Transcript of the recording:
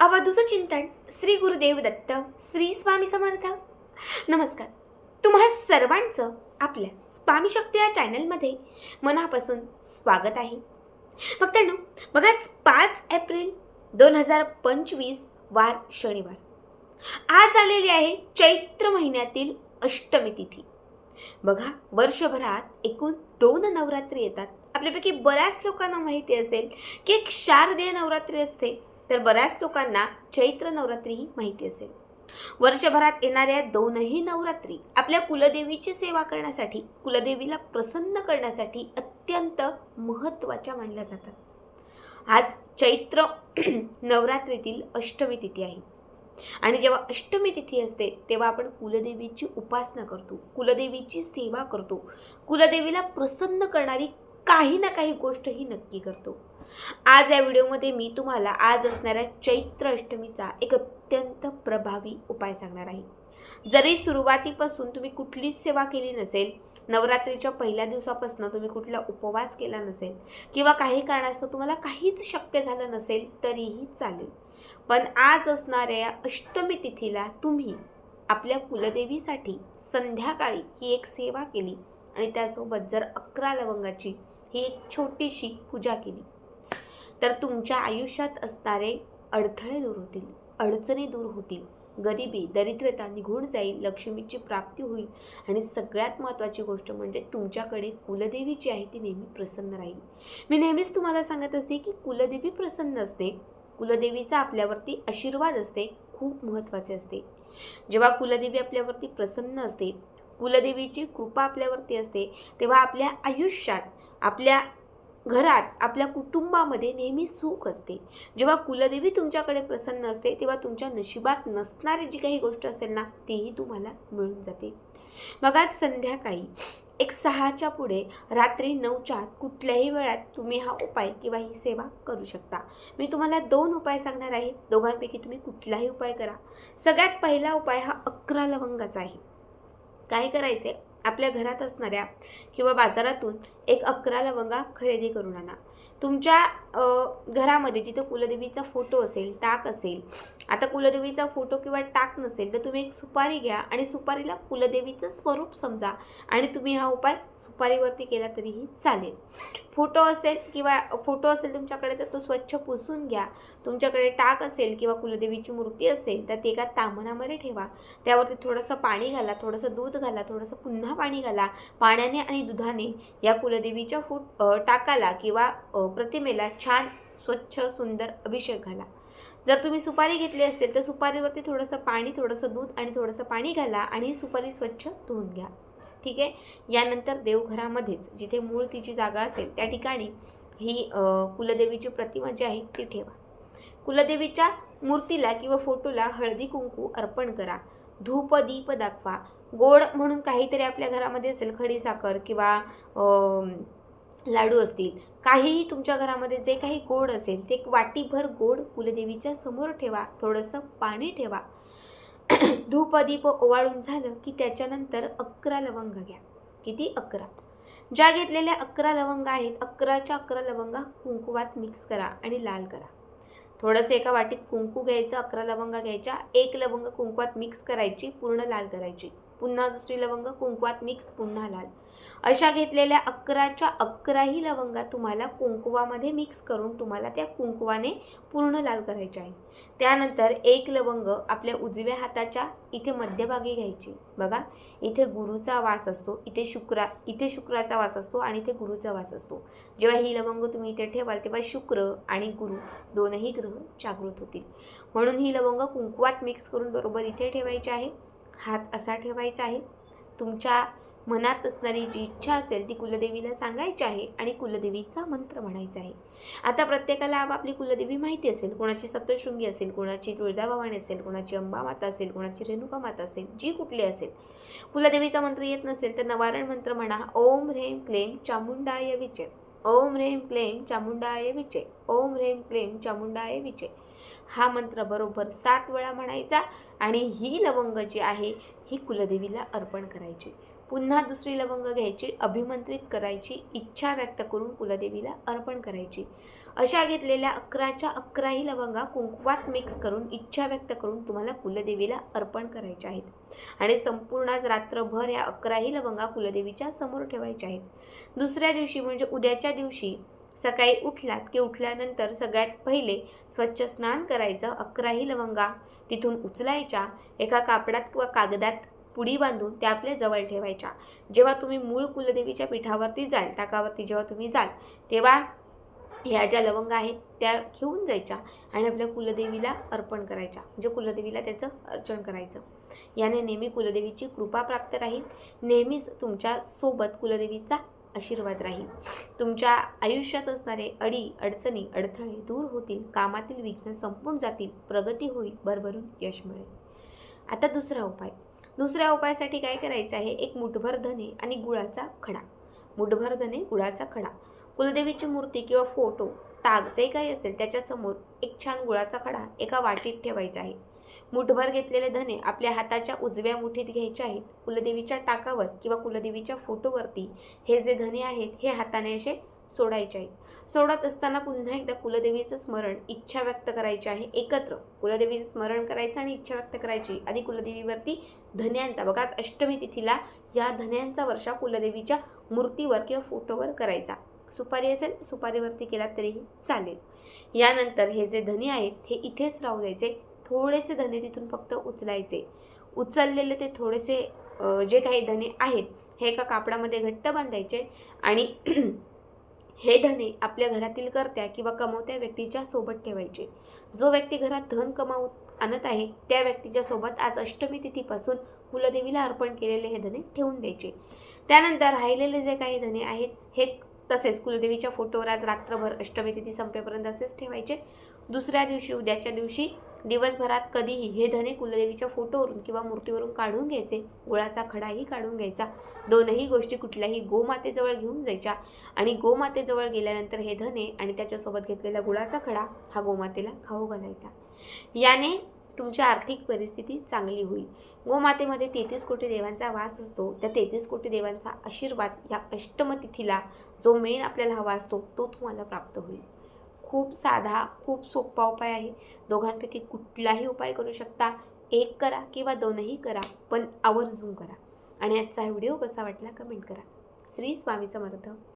अवधूत चिंतन श्री गुरुदेव दत्त श्री स्वामी समर्थ. नमस्कार. तुम्हा सर्वांचं आपल्या स्वामी शक्ती या चॅनलमध्ये मनापासून स्वागत आहे. मित्रांनो बघा पाच एप्रिल दोन हजार पंचवीस वार शनिवार. आज आलेली आहे चैत्र महिन्यातील अष्टमी तिथी. बघा वर्षभरात एकूण दोन नवरात्री येतात. आपल्यापैकी बऱ्याच लोकांना माहिती असेल की एक शारदीय नवरात्री असते. तर बऱ्याच लोकांना चैत्र नवरात्री ही माहिती असेल. वर्षभरात येणाऱ्या दोनही नवरात्री आपल्या कुलदेवीची सेवा करण्यासाठी कुलदेवीला प्रसन्न करण्यासाठी अत्यंत महत्त्वाच्या मानल्या जातात. आज चैत्र नवरात्रीतील अष्टमी तिथी आहे. आणि जेव्हा अष्टमी तिथी असते तेव्हा आपण कुलदेवीची उपासना करतो कुलदेवीची सेवा करतो. कुलदेवीला प्रसन्न करणारी काही ना काही गोष्ट ही नक्की करतो. आज या व्हिडिओमध्ये मी तुम्हाला आज असणाऱ्या चैत्र अष्टमीचा एक अत्यंत प्रभावी उपाय सांगणार आहे. जरी सुरुवातीपासून तुम्ही कुठलीच सेवा केली नसेल नवरात्रीच्या पहिल्या दिवसापासून तुम्ही कुठला उपवास केला नसेल किंवा काही कारणास्तव तुम्हाला काहीच शक्य झालं नसेल तरीही चालेल. पण आज असणाऱ्या या अष्टमी तिथीला तुम्ही आपल्या कुलदेवीसाठी संध्याकाळी ही एक सेवा केली. आणि त्यासोबत जर अकरा लवंगाची ही एक छोटीशी पूजा केली तर तुमच्या आयुष्यात असणारे अडथळे दूर होतील अडचणी दूर होतील. गरिबी दरिद्रता निघून जाईल लक्ष्मीची प्राप्ती होईल आणि सगळ्यात महत्त्वाची गोष्ट म्हणजे तुमच्याकडे कुलदेवी जी आहे ती नेहमी प्रसन्न राहील. मी नेहमीच तुम्हाला सांगत असते की कुलदेवी प्रसन्न असते. कुलदेवीचा आपल्यावरती आशीर्वाद असते खूप महत्त्वाचे असते. जेव्हा कुलदेवी आपल्यावरती प्रसन्न असते कुलदेवीची कृपा आपल्यावरती असते तेव्हा आपल्या आयुष्यात आपल्या घरात आपल्या कुटुंबामध्ये नेहमी सुख असते. जेव्हा कुलदेवी तुमच्याकडे प्रसन्न असते तेव्हा तुमच्या नशिबात नसणारी जी काही गोष्ट असेल ना तीही तुम्हाला मिळून जाते. मग आज संध्याकाळी एक सहाच्या पुढे रात्री नऊच्या कुठल्याही वेळात तुम्ही हा उपाय किंवा ही सेवा करू शकता. मी तुम्हाला दोन उपाय सांगणार आहे. दोघांपैकी तुम्ही कुठलाही उपाय करा. सगळ्यात पहिला उपाय हा अकरा लवंगाचा आहे. काय करायचे आपल्या घरात असणाऱ्या किंवा बाजारातून एक अकरा लवंगा खरेदी करून आणा. तुमच्या घरामध्ये जिथं कुलदेवीचा फोटो असेल टाक असेल आता कुलदेवीचा फोटो किंवा टाक नसेल तर तुम्ही एक सुपारी घ्या आणि सुपारीला कुलदेवीचं स्वरूप समजा आणि तुम्ही हा उपाय सुपारीवरती केला तरीही चालेल. फोटो असेल किंवा फोटो असेल तुमच्याकडे तर तो स्वच्छ पुसून घ्या. तुमच्याकडे टाक असेल किंवा कुलदेवीची मूर्ती असेल तर ते एका तामणामध्ये ठेवा. त्यावरती थोडंसं पाणी घाला थोडंसं दूध घाला थोडंसं पुन्हा पाणी घाला. पाण्याने आणि दुधाने या कुलदेवीच्या फुट टाकाला किंवा प्रतिमेला छान स्वच्छ सुंदर अभिषेक घाला. जर तुम्ही सुपारी घेतली असेल तर सुपारीवरती थोडंसं पाणी थोडंसं दूध आणि थोडंसं पाणी घाला आणि ही सुपारी स्वच्छ धुवून घ्या. ठीक आहे? यानंतर देवघरामध्येच जिथे मूळ तिची जागा असेल त्या ठिकाणी ही कुलदेवीची प्रतिमा जी आहे ती ठेवा. कुलदेवीच्या मूर्तीला किंवा फोटोला हळदी कुंकू अर्पण करा. धूप दीप दाखवा. गोड म्हणून काहीतरी आपल्या घरामध्ये असेल खडीसाखर किंवा लाडू असतील काहीही तुमच्या घरामध्ये जे काही गोड असेल ते एक वाटीभर गोड कुलदेवीच्या समोर ठेवा थोडंसं पाणी ठेवा. धूप दीप ओवाळून झालं की त्याच्यानंतर अकरा लवंग घ्या. किती? अकरा. ज्या घेतलेल्या अकरा लवंग आहेत अकराच्या अकरा लवंगा कुंकुवात मिक्स करा आणि लाल करा. थोडंसं एका वाटीत कुंकू घ्यायचं अकरा लवंगा घ्यायच्या एक लवंग कुंकवात मिक्स करायची पूर्ण लाल करायची. पुन्हा दुसरी लवंग कुंकवात मिक्स पुन्हा लाल. अशा घेतलेल्या अकराच्या अकराही लवंगा तुम्हाला कुंकवामध्ये मिक्स करून तुम्हाला त्या कुंकवाने पूर्ण लाल करायचे आहे. त्यानंतर एक लवंग आपल्या उजव्या हाताच्या इथे मध्यभागी घ्यायची. बघा इथे गुरुचा वास असतो इथे शुक्रा इथे शुक्राचा वास असतो आणि इथे गुरुचा वास असतो. जेव्हा ही लवंग तुम्ही इथे ठेवाल तेव्हा शुक्र आणि गुरु दोनही ग्रह जागृत होतील. म्हणून ही लवंग कुंकुवात मिक्स करून बरोबर इथे ठेवायची आहे. हात असा ठेवायचा आहे. तुमच्या मनात असणारी जी इच्छा असेल ती कुलदेवीला सांगायची आहे आणि कुलदेवीचा मंत्र म्हणायचा आहे. आता प्रत्येकाला आपापली कुलदेवी माहिती असेल. कोणाची सप्तशृंगी असेल कोणाची तुळजाभवानी असेल कोणाची अंबा माता असेल कोणाची रेणुका माता असेल जी कुठली असेल. कुलदेवीचा मंत्र येत नसेल तर नवारण मंत्र म्हणा. ओम ह्रेम क्लेम चामुंडाय विचे ओम ह्रेम क्लेम चामुंडाय विचे ओम ह्रेम क्लेम चामुंडाय विचे हा मंत्र बरोबर सात वेळा म्हणायचा आणि ही लवंग जी आहे ही कुलदेवीला अर्पण करायची. पुन्हा दुसरी लवंग घ्यायची अभिमंत्रित करायची इच्छा व्यक्त करून कुलदेवीला अर्पण करायची. अशा घेतलेल्या अकराच्या अकराही लवंगा कुंकवात मिक्स करून इच्छा व्यक्त करून तुम्हाला कुलदेवीला अर्पण करायच्या आहेत. आणि संपूर्ण रात्रभर या अकराही लवंगा कुलदेवीच्या समोर ठेवायच्या आहेत. दुसऱ्या दिवशी म्हणजे उद्याच्या दिवशी सकाळी उठलात की उठल्यानंतर सगळ्यात पहिले स्वच्छ स्नान करायचं अकराही लवंगा तिथून उचलायच्या. एका कापडात किंवा कागदात पुडी बांधून त्या आपल्या जवळ ठेवायच्या. जेव्हा तुम्ही मूळ कुलदेवीच्या पीठावरती जाल टाकावरती जेव्हा तुम्ही जाल तेव्हा ह्या ज्या लवंगा आहेत त्या घेऊन जायच्या आणि आपल्या कुलदेवीला अर्पण करायच्या. म्हणजे कुलदेवीला त्याचं अर्चन करायचं. याने नेहमी कुलदेवीची कृपा प्राप्त राहील. नेहमीच तुमच्यासोबत कुलदेवीचा आशीर्वाद राहील. तुमच्या आयुष्यात असणारे अडी अडचणी अडथळे दूर होतील कामातील विघ्न संपून जातील प्रगती होईल भरभरून यश मिळेल. आता दुसरा उपाय. दुसऱ्या उपायासाठी काय करायचं आहे? एक मुठभर धने आणि गुळाचा खडा. मुठभर धने गुळाचा खडा. कुलदेवीची मूर्ती किंवा फोटो ताग जे काही असेल त्याच्यासमोर एक छान गुळाचा खडा एका वाटीत ठेवायचा आहे. मुठभर घेतलेले धने आपल्या हाताच्या उजव्या मुठीत घ्यायचे आहेत. कुलदेवीच्या टाकावर किंवा कुलदेवीच्या फोटोवरती हे जे धने आहेत हे हाताने असे सोडायचे आहेत. सोडत असताना पुन्हा एकदा कुलदेवीचं स्मरण इच्छा व्यक्त करायची आहे. एकत्र कुलदेवीचं स्मरण करायचं आणि इच्छा व्यक्त करायची. आणि कुलदेवीवरती धन्यांचा बघाच अष्टमी तिथीला या धन्यांचा वर्षा कुलदेवीच्या मूर्तीवर किंवा फोटोवर करायचा. सुपारी असेल सुपारीवरती केला तरीही चालेल. यानंतर हे जे धने आहेत हे इथेच राहू द्यायचे. थोडेसे धने तिथून फक्त उचलायचे. उचललेले ते थोडेसे जे काही धने आहेत हे एका कापडामध्ये घट्ट बांधायचे आणि हे धने आपल्या घरातील करत्या किंवा कमवत्या व्यक्तीच्या सोबत ठेवायचे. जो व्यक्ती घरात धन कमावून आणत आहे त्या व्यक्तीच्या सोबत आज अष्टमी तिथीपासून कुलदेवीला अर्पण केलेले हे धने ठेवून द्यायचे. त्यानंतर राहिलेले जे काही धने आहेत हे तसेच कुलदेवीच्या फोटोवर आज रात्रभर अष्टमी तिथी संपेपर्यंत असेच ठेवायचे. दुसऱ्या दिवशी उद्याच्या दिवशी दिवसभरात कधीही हे धने कुलदेवीच्या फोटोवरून किंवा मूर्तीवरून काढून घ्यायचे. गुळाचा खडाही काढून घ्यायचा. दोनही गोष्टी कुठल्याही गोमातेजवळ घेऊन जायच्या आणि गोमातेजवळ गेल्यानंतर हे धने आणि त्याच्यासोबत घेतलेला गुळाचा खडा हा गोमातेला खाऊ घालायचा. याने तुमची आर्थिक परिस्थिती चांगली होईल. गोमातेमध्ये तेहतीस कोटी देवांचा वास असतो. त्या तेहतीस कोटी देवांचा आशीर्वाद या अष्टमतिथीला जो मेन आपल्याला हवा असतो तो तुम्हाला प्राप्त होईल. खूप साधा खूप सोपा उपाय आहे. दोघांपैकी कुठलाही उपाय करू शकता. एक करा किंवा दोनही करा पण आवर्जून करा. आणि आजचा व्हिडिओ कसा वाटला कमेंट करा. श्री स्वामी समर्थ.